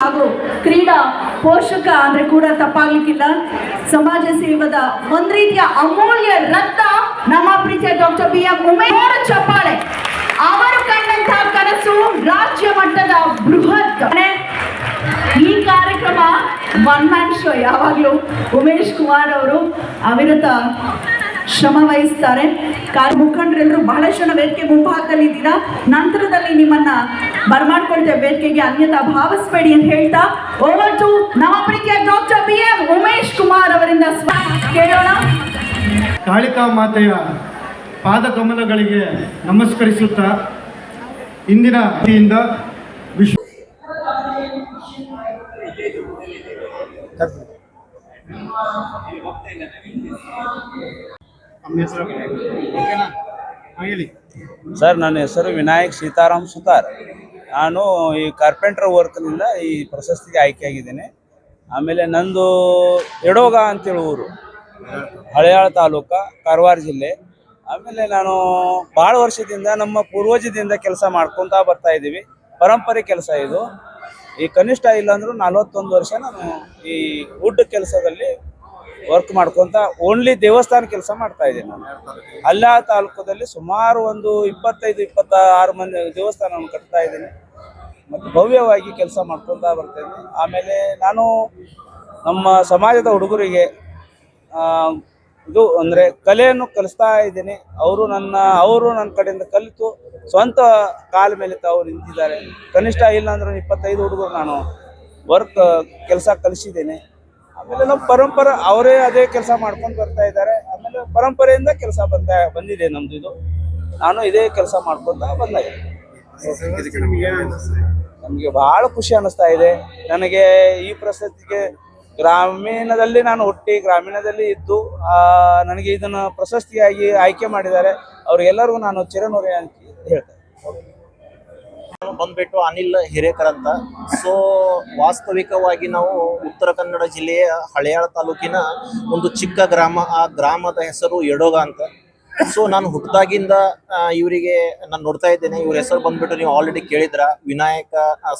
ಹಾಗೂ ಕ್ರೀಡಾ ಪೋಷಕ ಅಂದ್ರೆ ಕೂಡ ತಪ್ಪಾಗ್ಲಿಕ್ಕಿಲ್ಲ. ಸಮಾಜ ಸೇವದ ಒಂದ್ ರೀತಿಯ ಅಮೂಲ್ಯ ರಕ್ತ ನಮ್ಮ ಪ್ರೀತಿಯ ಡಾಕ್ಟರ್ ಬಿ ಎಂ ಉಮೇಶ್ ಚಪ್ಪಾಳೆ. ಅವರು ಕಂಡಂತಹ ಕನಸು ರಾಜ್ಯ ಮಟ್ಟದ ಬೃಹತ್ ಈ ಕಾರ್ಯಕ್ರಮ ಒನ್ ಮ್ಯಾನ್ ಶೋ ಯಾವಾಗಲೂ ಉಮೇಶ್ ಕುಮಾರ್ ಅವರು ಅವಿರತ ಶ್ರಮ ವಹಿಸ್ತಾರೆ. ಕಾರ ಮುಖಂಡರೆಲ್ಲರೂ ಬಹಳಷ್ಟು ಜನ ವೇದಿಕೆ ಹಾಕಲಿದ್ದೀರಾ ನಂತರದಲ್ಲಿ ನಿಮ್ಮನ್ನ ಬರ್ಮಾಡ್ಕೊಳ್ತೇವೆ ವೇದಿಕೆಗೆ. ಅನ್ಯತಾ ಭಾವಿಸ್ಬೇಡಿ ಅಂತ ಹೇಳ್ತಾ ಓವರ್ ಟು ನಮ್ಮ ಪ್ರೀತಿಯ doctor B M Umesh Kumar ಅವರಿಂದ ಕೇಳೋಣ. ಕಾಳಿಕಾ ಮಾತೆಯ ಪಾದಕಮಲಗಳಿಗೆ ನಮಸ್ಕರಿಸುತ್ತಾ ಇಂದಿನ ವತಿಯಿಂದ ವಿಶ್ವ ಸರ್, ನನ್ನ ಹೆಸರು ವಿನಾಯಕ್ ಸೀತಾರಾಮ್ ಸುತಾರ್. ನಾನು ಈ ಕಾರ್ಪೆಂಟರ್ ವರ್ಕ್ನಿಂದ ಈ ಪ್ರಶಸ್ತಿಗೆ ಆಯ್ಕೆಯಾಗಿದ್ದೇನೆ. ಆಮೇಲೆ ನಂದು ಎಡೋಗ ಅಂತೇಳಿ ಊರು, ಹಳೆಯಾಳ ತಾಲೂಕ, ಕಾರವಾರ ಜಿಲ್ಲೆ. ಆಮೇಲೆ ನಾನು ಭಾಳ ವರ್ಷದಿಂದ ನಮ್ಮ ಪೂರ್ವಜದಿಂದ ಕೆಲಸ ಮಾಡ್ಕೊತಾ ಬರ್ತಾ ಇದ್ದೀವಿ. ಪರಂಪರೆ ಕೆಲಸ ಇದು. ಈ ಕನಿಷ್ಠ ಇಲ್ಲಾಂದ್ರೂ ನಲವತ್ತೊಂದು ವರ್ಷ ನಾನು ಈ ವುಡ್ ಕೆಲಸದಲ್ಲಿ ವರ್ಕ್ ಮಾಡ್ಕೊಂತ ಓನ್ಲಿ ದೇವಸ್ಥಾನ ಕೆಲಸ ಮಾಡ್ತಾ ಇದ್ದೀನಿ ನಾನು. ಅಲ್ಲ ತಾಲೂಕದಲ್ಲಿ ಸುಮಾರು ಒಂದು ಇಪ್ಪತ್ತೈದು ಇಪ್ಪತ್ತ ಆರು ಮಂದಿ ದೇವಸ್ಥಾನವನ್ನು ಕಟ್ತಾ ಇದ್ದೀನಿ. ಮತ್ತು ಭವ್ಯವಾಗಿ ಕೆಲಸ ಮಾಡ್ಕೊತಾ ಬರ್ತೇನೆ ಆಮೇಲೆ ನಾನು ನಮ್ಮ ಸಮಾಜದ ಹುಡುಗರಿಗೆ ಇದು ಅಂದರೆ ಕಲೆಯನ್ನು ಕಲಿಸ್ತಾ ಇದ್ದೀನಿ. ಅವರು ನನ್ನ ಅವರು ನನ್ನ ಕಡೆಯಿಂದ ಕಲಿತು ಸ್ವಂತ ಕಾಲ ಮೇಲೆ ತಾವು ನಿಂತಿದ್ದಾರೆ. ಕನಿಷ್ಠ ಇಲ್ಲ ಅಂದ್ರೆ ಇಪ್ಪತ್ತೈದು ಹುಡುಗರು ನಾನು ವರ್ಕ್ ಕೆಲಸ ಕಲಿಸಿದ್ದೇನೆ. ಆಮೇಲೆ ನಮ್ಮ ಪರಂಪರೆ, ಅವರೇ ಅದೇ ಕೆಲಸ ಮಾಡ್ಕೊಂಡು ಬರ್ತಾ ಇದ್ದಾರೆ. ಆಮೇಲೆ ಪರಂಪರೆಯಿಂದ ಕೆಲಸ ಬಂದ, ಬಂದಿದೆ ನಮ್ದು ಇದು. ನಾನು ಇದೇ ಕೆಲಸ ಮಾಡ್ಕೊಂತ ಬಂದ. ನಮಗೆ ಬಹಳ ಖುಷಿ ಅನಿಸ್ತಾ ಇದೆ. ನನಗೆ ಈ ಪ್ರಶಸ್ತಿಗೆ ಗ್ರಾಮೀಣದಲ್ಲಿ ನಾನು ಹುಟ್ಟಿ, ಗ್ರಾಮೀಣದಲ್ಲಿ ಇದ್ದು ನನಗೆ ಇದನ್ನು ಪ್ರಶಸ್ತಿಯಾಗಿ ಆಯ್ಕೆ ಮಾಡಿದ್ದಾರೆ. ಅವ್ರಿಗೆಲ್ಲರಿಗೂ ನಾನು ಚಿರನೂರಿ ಅಂತ ಹೇಳ್ತೇನೆ. ಬಂದ್ಬಿಟ್ಟು ಅನಿಲ್ ಹಿರೇಕರ್ ಅಂತ. ಸೊ ವಾಸ್ತವಿಕವಾಗಿ ನಾವು ಉತ್ತರ ಕನ್ನಡ ಜಿಲ್ಲೆಯ ಹಳೆಯಾಳ ತಾಲೂಕಿನ ಒಂದು ಚಿಕ್ಕ ಗ್ರಾಮ, ಆ ಗ್ರಾಮದ ಹೆಸರು ಎಡೋಗ ಅಂತ. ಸೊ ನಾನು ಹುಟ್ಟಿದಾಗಿಂದ ಇವರಿಗೆ ನಾನು ನೋಡ್ತಾ ಇದ್ದೇನೆ. ಇವ್ರ ಹೆಸರು ಬಂದ್ಬಿಟ್ಟು ನೀವು ಆಲ್ರೆಡಿ ಕೇಳಿದ್ರ. ವಿನಾಯಕ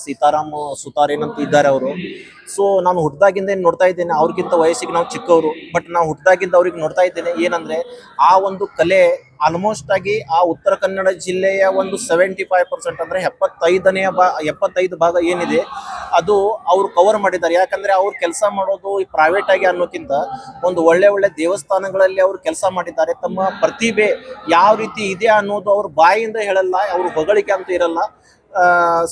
ಸೀತಾರಾಮ್ ಸುತಾರೇನ್ ಅಂತ ಇದ್ದಾರೆ ಅವರು. ಸೊ ನಾನು ಹುಟ್ಟಿದಾಗಿಂದ ಏನು ನೋಡ್ತಾ ಇದ್ದೇನೆ, ಅವ್ರಿಗಿಂತ ವಯಸ್ಸಿಗೆ ನಾವು ಚಿಕ್ಕವರು. ಬಟ್ ನಾವು ಹುಟ್ಟಿದಾಗಿಂದ ಅವ್ರಿಗೆ ನೋಡ್ತಾ ಇದ್ದೇನೆ ಏನಂದ್ರೆ, ಆ ಒಂದು ಕಲೆ ಆಲ್ಮೋಸ್ಟ್ ಆಗಿ ಆ ಉತ್ತರ ಕನ್ನಡ ಜಿಲ್ಲೆಯ ಒಂದು ಸೆವೆಂಟಿ ಫೈವ್ ಪರ್ಸೆಂಟ್ ಅಂದ್ರೆ ಎಪ್ಪತ್ತೈದನೆಯ ಬಾ, ಎಪ್ಪತ್ತೈದು ಭಾಗ ಏನಿದೆ ಅದು ಅವ್ರು ಕವರ್ ಮಾಡಿದ್ದಾರೆ. ಯಾಕಂದ್ರೆ ಅವ್ರು ಕೆಲಸ ಮಾಡೋದು ಈ ಪ್ರೈವೇಟ್ ಆಗಿ ಅನ್ನೋಕ್ಕಿಂತ ಒಂದು ಒಳ್ಳೆ ಒಳ್ಳೆ ದೇವಸ್ಥಾನಗಳಲ್ಲಿ ಅವ್ರು ಕೆಲಸ ಮಾಡಿದ್ದಾರೆ. ತಮ್ಮ ಪ್ರತಿಭೆ ಯಾವ ರೀತಿ ಇದೆ ಅನ್ನೋದು ಅವ್ರ ಬಾಯಿಂದ ಹೇಳಲ್ಲ, ಅವ್ರ ಹೊಗಳಿಕೆ ಅಂತ ಇರಲ್ಲ.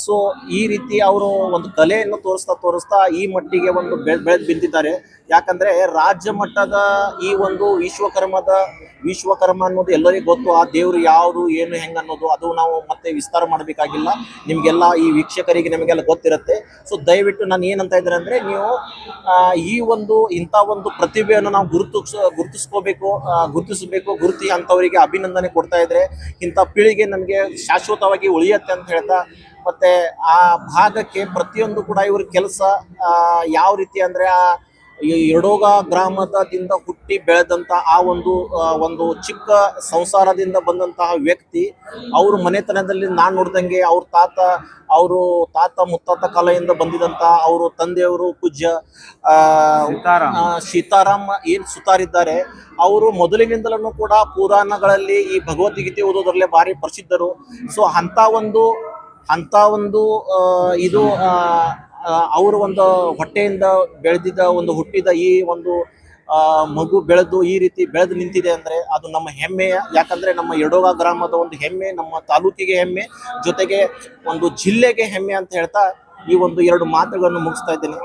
ಸೊ ಈ ರೀತಿ ಅವರು ಒಂದು ಕಲೆಯನ್ನು ತೋರಿಸ್ತಾ ತೋರಿಸ್ತಾ ಈ ಮಟ್ಟಿಗೆ ಒಂದು ಬೆಳೆ, ಬೆಳೆದು ಬಿದ್ದಿದ್ದಾರೆ. ಯಾಕಂದ್ರೆ ರಾಜ್ಯ ಮಟ್ಟದ ಈ ಒಂದು ವಿಶ್ವಕರ್ಮದ, ವಿಶ್ವಕರ್ಮ ಅನ್ನೋದು ಎಲ್ಲರಿಗೂ ಗೊತ್ತು. ಆ ದೇವರು ಯಾವುದು ಏನು, ಹೆಂಗ್ ಅನ್ನೋದು ಅದು ನಾವು ಮತ್ತೆ ವಿಸ್ತಾರ ಮಾಡಬೇಕಾಗಿಲ್ಲ. ನಿಮ್ಗೆಲ್ಲ ಈ ವೀಕ್ಷಕರಿಗೆ ನಿಮಗೆಲ್ಲ ಗೊತ್ತಿರುತ್ತೆ. ಸೊ ದಯವಿಟ್ಟು ನಾನು ಏನಂತ ಇದ್ದಾರೆ ಅಂದ್ರೆ ನೀವು ಈ ಒಂದು, ಇಂಥ ಒಂದು ಪ್ರತಿಭೆಯನ್ನು ನಾವು ಗುರುತಿಸ್, ಗುರುತಿಸ್ಕೋಬೇಕು ಗುರುತಿಸಬೇಕು ಗುರುತಿ ಅಂತವರಿಗೆ ಅಭಿನಂದನೆ ಕೊಡ್ತಾ ಇದ್ರೆ ಇಂಥ ಪೀಳಿಗೆ ನಮಗೆ ಶಾಶ್ವತವಾಗಿ ಉಳಿಯತ್ತೆ ಅಂತ ಹೇಳ್ತಾ ಮತ್ತೆ ಆ ಭಾಗಕ್ಕೆ ಪ್ರತಿಯೊಂದು ಕೂಡ ಇವ್ರ ಕೆಲಸ ಯಾವ ರೀತಿ ಅಂದ್ರೆ ಆ ಈ ಎಡೋಗ ಗ್ರಾಮದಿಂದ ಹುಟ್ಟಿ ಬೆಳೆದಂತ ಆ ಒಂದು ಒಂದು ಚಿಕ್ಕ ಸಂಸಾರದಿಂದ ಬಂದಂತಹ ವ್ಯಕ್ತಿ ಅವ್ರ ಮನೆತನದಲ್ಲಿ ನಾನ್ ನೋಡ್ದಂಗೆ ಅವ್ರ ತಾತ ಅವರು ತಾತ ಮುತ್ತಾತ ಕಾಲೆಯಿಂದ ಬಂದಿದಂತ ಅವರು ತಂದೆಯವರು ಪೂಜ್ಯ ಆ, ಸೀತಾರಾಮ್. ಆ, ಸೀತಾರಾಮ್ ಏನ್ ಸುತಾರಿದ್ದಾರೆ ಅವರು ಮೊದಲಿನಿಂದಲೂ ಕೂಡ ಪುರಾಣಗಳಲ್ಲಿ ಈ ಭಗವದ್ಗೀತೆ ಓದೋದ್ರಲ್ಲೇ ಭಾರಿ ಪ್ರಸಿದ್ಧರು ಸೊ ಅಂತ ಒಂದು ಅಂತ ಒಂದು ಇದು ಅವರು ಒಂದು ಹೊಟ್ಟೆಯಿಂದ ಬೆಳೆದಿದ್ದ ಒಂದು ಹುಟ್ಟಿದ ಈ ಒಂದು ಮಗು ಬೆಳೆದು ಈ ರೀತಿ ಬೆಳೆದು ನಿಂತಿದೆ ಅಂದ್ರೆ ಅದು ನಮ್ಮ ಹೆಮ್ಮೆ. ಯಾಕಂದ್ರೆ ನಮ್ಮ ಎಡೋಗ ಗ್ರಾಮದ ಒಂದು ಹೆಮ್ಮೆ, ನಮ್ಮ ತಾಲೂಕಿಗೆ ಹೆಮ್ಮೆ, ಜೊತೆಗೆ ಒಂದು ಜಿಲ್ಲೆಗೆ ಹೆಮ್ಮೆ ಅಂತ ಹೇಳ್ತಾ ಈ ಒಂದು ಎರಡು ಮಾತುಗಳನ್ನು ಮುಗಿಸ್ತಾ ಇದ್ದೇನೆ.